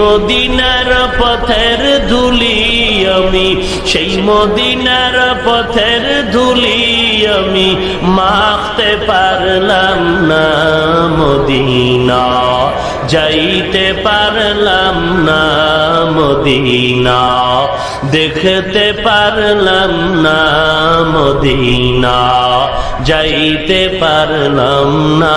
মদিনার পথের ধুলি আমি, সেই মদিনার পথের ধুলি আমি মাখতে পারলাম না মদিনা, যাইতে পারলাম না মদিনা, দেখতে পারলাম না মদিনা, যাইতে পারলাম না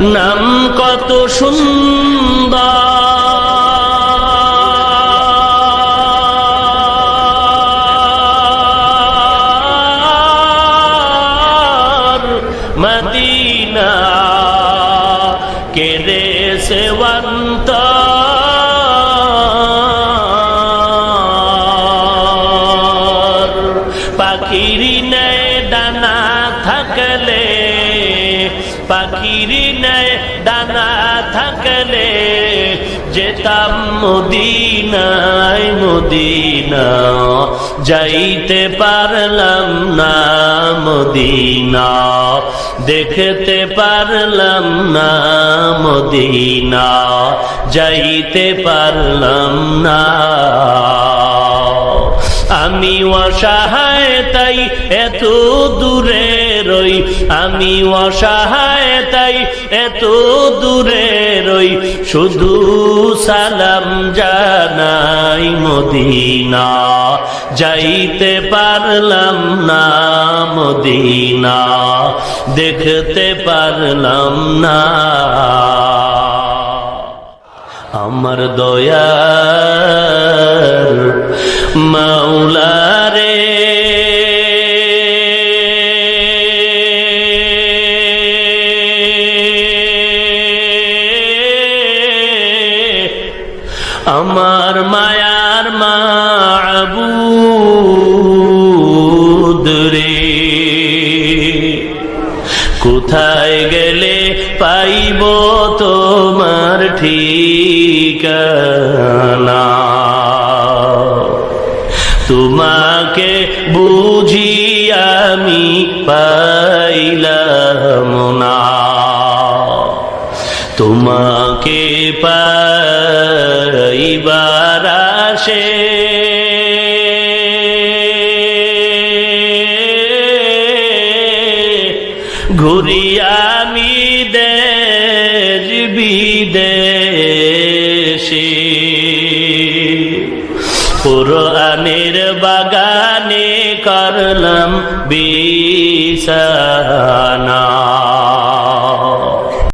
নাম কত সুন্দর। মদিনা কেড়ে সেবন্ত পাখিরি নেয় ডানা থাকলে পাখিরি নেয় ডানা থাকলে যেতাম মদিনায়, মদিনা যাইতে পারলাম না, মদিনা দেখতে পারলাম না, মদিনা যাইতে পারলাম না। আমি অসহায়, তাই এত দূরে রই, আমি অসহায়, তাই এত দূরে রই। শুধু সালাম জানাই মদিনা, যাইতে পারলাম না মদিনা, দেখতে পারলাম না। আমার দয়ার মাওলারে আমার মায়ার মাবুদ রে। কোথায় গেলে পাইব তোমার ঠিকানা? তোমাকে বুঝি আমি পাইলাম না। তোমাকে পাইবার আসে। ঘুরি আমি দেশ বিদেশে। কোরআনের বাগানে করলাম বিছানা